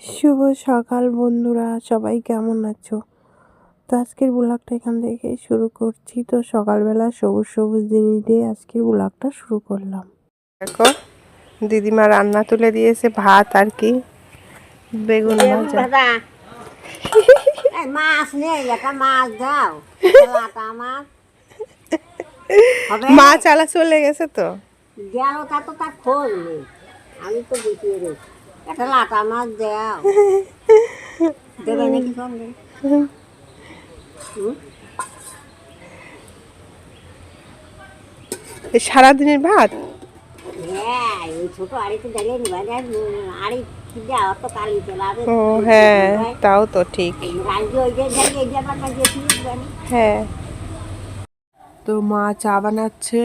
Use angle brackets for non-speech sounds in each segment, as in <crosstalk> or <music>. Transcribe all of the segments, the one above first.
শুভ সকাল বন্ধুরা সবাই কেমন আছো? তো আজকের ব্লগটা এখান থেকে শুরু করছি। তো সকালবেলা সবুজ সবুজ জিনিস দিয়ে আজকের ব্লগটা শুরু করলাম। দেখো দিদিমা রান্না তুলে দিয়েছে ভাত আর কি? বেগুন ভাজা। মাছ নেই একটা মাছ দাও। আলা চলে গেছে তো? গেল তা তো তার খোঁজ নেই। আমি তো বুঝিয়ে একটা লাটা মাছ দাও। দেবে নাকি সারাদিনের ভাত? হ্যাঁ ওই ছোট আড়িতে দাঁড়িয়ে নিবা দেখ আড়ি ও হ্যাঁ তাও তো ঠিক। হ্যাঁ। তো মা চা বানাচ্ছে।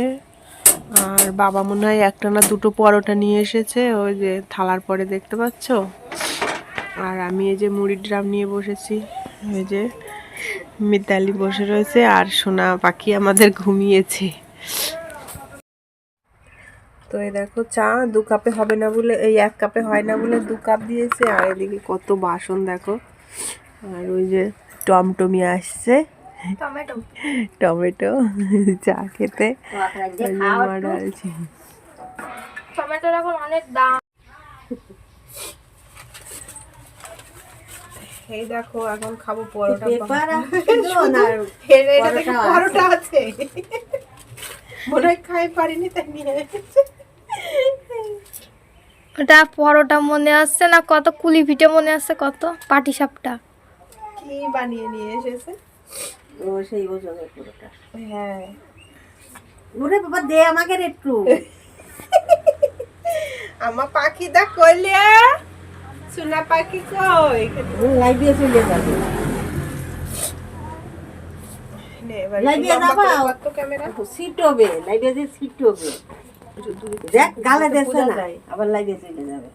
আর বাবা মনে হয় একটা না দুটো পরোটা নিয়ে এসেছে, ওই যে থালার পরে দেখতে পাচ্ছ? আর আমি এই যে মুড়ির ড্রাম নিয়ে বসেছি ওই যে মিতালি বসে রয়েছে আর সোনা পাখি আমাদের ঘুমিয়েছে। তো এই দেখো চা, দু কাপে হবে না বলে, এই এক কাপে হয় না বলে দু কাপ দিয়েছে, আর এদিকে কত বাসন দেখো। আর ওই যে টমটমি আসছে। টমেটো টমেটো <laughs> চা খেতে। টমেটোর এখন অনেক দাম। এই দেখো এখন খাব পরোটা পেপার ছিল না এর এটা দেখো পরোটা পরোটা আছে। মনে হয় খাই পারিনি তাই নিয়ে ওটা পরোটা মনে আসছে না কত? কুলি পিঠে মনে আসছে কত? পাটি সাপটা কি বানিয়ে নিয়ে এসেছে? ও সেই ওজনের পুরোটা। হ্যাঁ। ওরে বাবা দে আমাকে একটু। <laughs> আমার পাখি দা কইলে সোনা পাখি কই? লাইট দিয়ে চলে যাবে। লাগিয়ে লাইট দেখ গালে দেশে না। আবার লাইট চলে যাবে।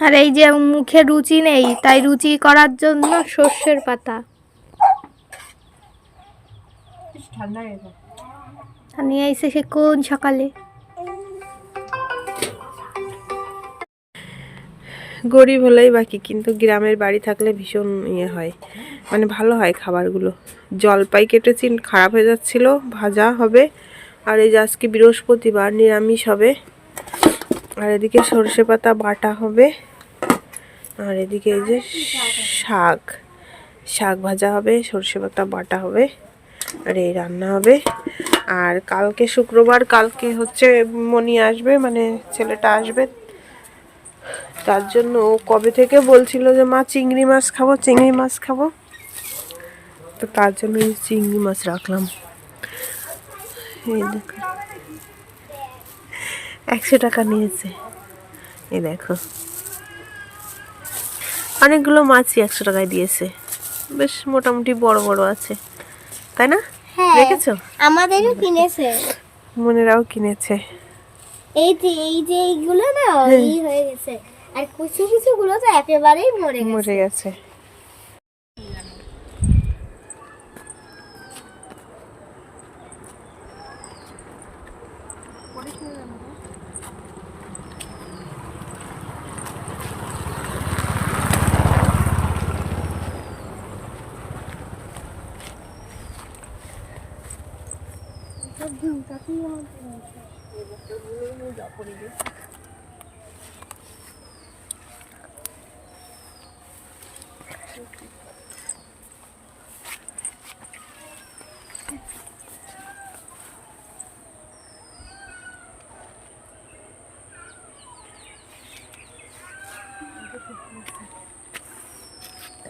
আর এই যে মুখে রুচি নেই তাই রুচি করার জন্য সর্ষের পাতা। নিয়ে এসে সে কোন সকালে? গরিব হলেই বাকি কিন্তু গ্রামের বাড়ি থাকলে ভীষণ ইয়ে হয়। মানে ভালো হয় খাবারগুলো। জলপাই কেটেছি খারাপ হয়ে যাচ্ছিল ভাজা হবে। আর এই যে আজকে বৃহস্পতিবার নিরামিষ হবে। আর এদিকে সর্ষে পাতা বাটা হবে। আর এদিকে এই যে শাক শাক ভাজা হবে, সর্ষে পাতা বাটা হবে, আর এই রান্না হবে। আর কালকে শুক্রবার, কালকে হচ্ছে মনি আসবে মানে ছেলেটা আসবে। তার জন্য ও কবে থেকে বলছিল যে, মা, চিংড়ি মাছ খাব, চিংড়ি মাছ খাব? তো তার জন্য চিংড়ি মাছ রাখলাম। এই দেখো। একশো টাকা নিয়েছে। এই দেখো। অনেকগুলো মাছই একশো টাকায় দিয়েছে। বেশ মোটামুটি বড় বড় আছে। তাই না? দেখেছ? আমাদেরও কিনেছে। মনেরাও কিনেছে। এই যে এই যে এইগুলো না এই হয়ে গেছে। আর কিছু কিছু গুলো তো একেবারেই মরে গেছে। মরে গেছে।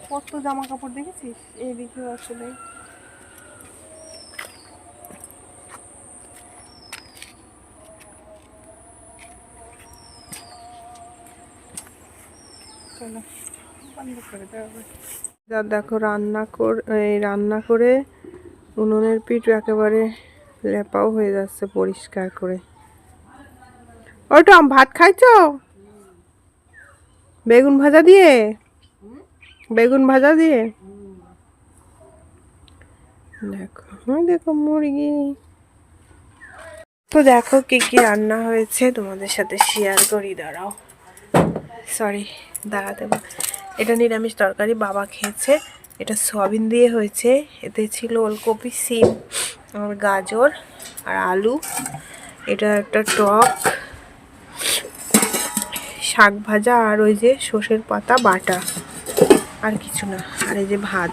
কত জামা কাপড় দেখেছিস? এইদিকে আসলে। যা দেখো, রান্না কর রান্না করে উনুনের পিঠ একেবারে লেপাও হয়ে যাচ্ছে পরিষ্কার করে। ওটা ভাত খাইছো? বেগুন ভাজা দিয়ে? বেগুন ভাজা দিয়ে? দেখো, ওই দেখো মুরগি। তো দেখো কি কি রান্না হয়েছে, তোমাদের সাথে শেয়ার করি, দাঁড়াও। সরি দাঁড়াতে এটা নিরামিষ তরকারি, বাবা খেয়েছে। এটা সয়াবিন দিয়ে হয়েছে। এতে ছিল ওলকপি, সিম, আর গাজর, আর আলু। এটা একটা টক, শাক ভাজা, আর ওই যে সর্ষের পাতা, বাটা। আর কিছু না। আর এই যে ভাত।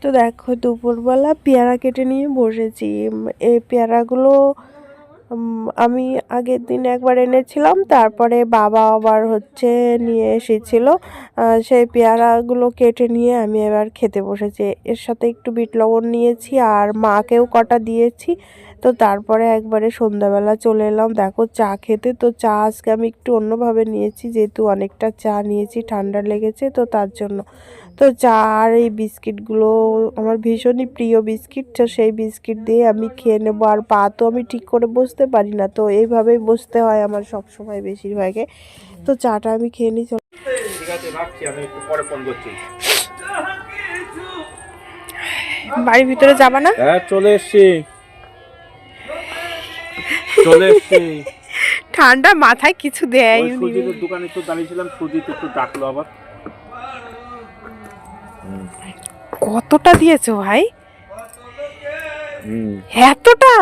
তো দেখো, দুপুরবেলা পেয়ারা কেটে নিয়ে বসেছি। এই পেয়ারাগুলো আমি আগের দিন একবার এনেছিলাম, তারপরে বাবা আবার হচ্ছে নিয়ে এসেছিল। সেই পেয়ারাগুলো কেটে নিয়ে আমি এবার খেতে বসেছি। এর সাথে একটু বিট লবণ নিয়েছি আর মাকেও কটা দিয়েছি। তো তারপরে একবারে সন্ধ্যাবেলা চলে এলাম। দেখো চা খেতে তো চা আজকে আমি একটু অন্যভাবে নিয়েছি যেহেতু অনেকটা চা নিয়েছি ঠান্ডা লেগেছে তো তার জন্য। তো চা আর এই বিস্কিটগুলো আমার ভীষণই প্রিয় বিস্কিট তো সেই বিস্কিট দিয়ে আমি খেয়ে নেব। আর পা তো আমি ঠিক করে বসতে পারি না তো এইভাবেই বসতে হয় আমার সব সময় বেশিরভাগে। তো চাটা আমি খেয়ে নিই চলো। ঠিক আছে রাখছি আমি একটু পরে ফোন করছি। বাড়ির ভিতরে যাবা না? হ্যাঁ চলে এসছি। চলে এসছি। ঠান্ডা মাথায় কিছু দেয় সুজিতের দোকানে একটু দাঁড়িয়েছিলাম সুজিত একটু ডাকলো আবার। কতটা দিয়েছ ভাই? হুম। এতটা?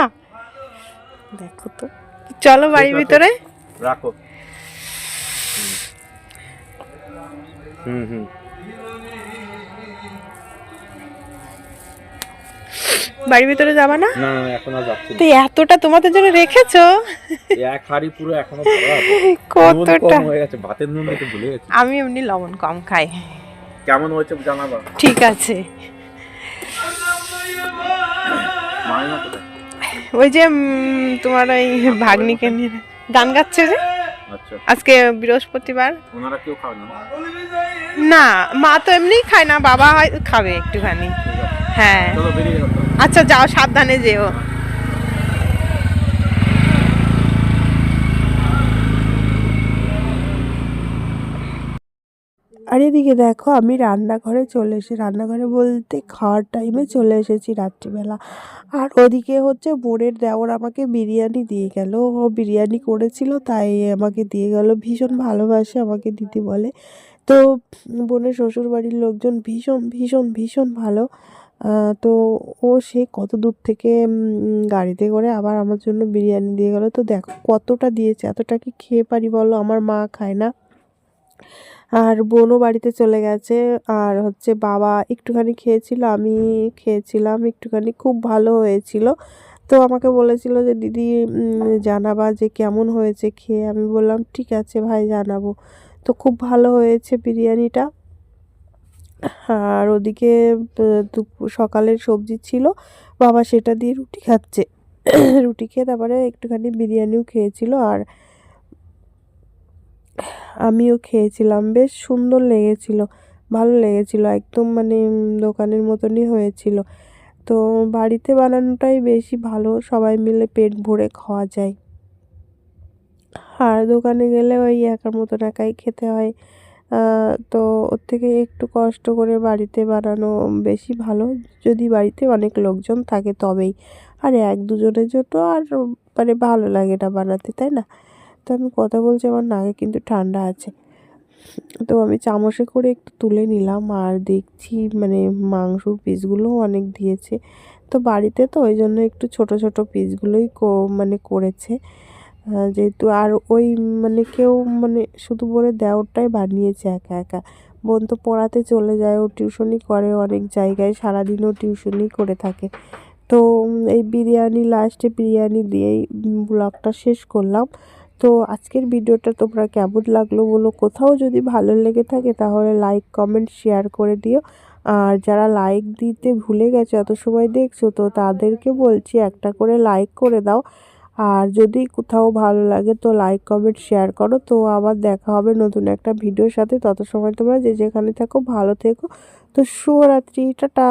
দেখো তো। চলো বাড়ির ভিতরে। রাখো। হুম হুম। বাড়ির ভিতরে যাবা না? না এখন আর যাচ্ছি তো এতটা তোমাদের জন্য রেখেছো? এক হাড়ি পুরো এখনও। <laughs> কতটা? হয়ে গেছে ভাতের নুন একটু ভুলে গেছি। আমি এমনি লবণ কম খাই। কেমন হয়েছে জানাবা? ঠিক আছে। ওই যে তোমার ওই ভাগ্নিকে নিয়ে গান গাচ্ছে যে? আচ্ছা। আজকে বৃহস্পতিবার। ওনারা কেউ খাবে না? না মা তো এমনিই খায় না বাবা হয় খাবে একটুখানি। হ্যাঁ। আচ্ছা যাও, সাবধানে যেও। আর এদিকে দেখো, আমি রান্নাঘরে চলে এসে, রান্নাঘরে বলতে খাওয়ার টাইমে চলে এসেছি রাত্রিবেলা। আর ওদিকে হচ্ছে বোনের দেওর আমাকে বিরিয়ানি দিয়ে গেল। ও বিরিয়ানি করেছিল, তাই আমাকে দিয়ে গেল। ভীষণ ভালোবাসে আমাকে দিদি বলে। তো বোনের শ্বশুর বাড়ির লোকজন ভীষণ ভীষণ ভীষণ ভালো। তো ও সে কত দূর থেকে গাড়িতে করে আবার আমার জন্য বিরিয়ানি দিয়ে গেল। তো দেখো কতটা দিয়েছে, এতটা কি খেয়ে পারি বলো? আমার মা খায় না। আর বোনও বাড়িতে চলে গেছে। আর হচ্ছে বাবা একটুখানি খেয়েছিল, আমি খেয়েছিলাম, একটুখানি খুব ভালো হয়েছিল। তো আমাকে বলেছিল যে, দিদি জানাবা যে কেমন হয়েছে খেয়ে? আমি বললাম, ঠিক আছে ভাই, জানাব। তো খুব ভালো হয়েছে বিরিয়ানিটা। আর ওদিকে সকালের সবজি ছিল। বাবা সেটা দিয়ে রুটি খাচ্ছে। <coughs> রুটি খেয়ে তারপরে একটুখানি বিরিয়ানিও খেয়েছিল আর আমিও খেয়েছিলাম। বেশ সুন্দর লেগেছিল, ভালো লেগেছিল, একদম মানে দোকানের মতনই হয়েছিল। তো বাড়িতে বানানোটাই বেশি ভালো, সবাই মিলে পেট ভরে খাওয়া যায়। আর দোকানে গেলে ওই একার মতন একাই খেতে হয়। তো ওর থেকে একটু কষ্ট করে বাড়িতে বানানো বেশি ভালো। যদি বাড়িতে অনেক লোকজন থাকে তবেই। আর এক দুজনের জন্য আর মানে ভালো লাগে এটা বানাতে, তাই না? তো আমি কথা বলছি, আমার নাকে কিন্তু ঠান্ডা আছে। তো আমি চামচে করে একটু তুলে নিলাম আর দেখছি মানে মাংসর পিসগুলোও অনেক দিয়েছে। তো বাড়িতে তো ওই জন্য একটু ছোট ছোট পিসগুলোই মানে করেছে। যেহেতু আর ওই মানে কেউ মানে শুধু বলে দেওরটাই বানিয়েছে একা একা। বোন তো পড়াতে চলে যায়, ও টিউশনই করে অনেক জায়গায়, সারাদিনও টিউশনই করে থাকে। তো এই বিরিয়ানি লাস্টে বিরিয়ানি দিয়েই ব্লগটা শেষ করলাম। তো আজকের ভিডিওটা তোমরা কেমন লাগল বলো? কোথাও যদি ভালো লেগে থাকে তাহলে লাইক কমেন্ট শেয়ার করে দিও। আর যারা লাইক দিতে ভুলে গেছে, এত সময় দেখছ, তো তাদেরকে বলছি একটা করে লাইক করে দাও। আর যদি কোথাও ভালো লাগে তো লাইক কমেন্ট শেয়ার করো। তো আবার দেখা হবে নতুন একটা ভিডিওর সাথে। তত সময় তোমরা যে যেখানে থাকো, ভালো থেকো। তো শুভরাত্রি, টাটা।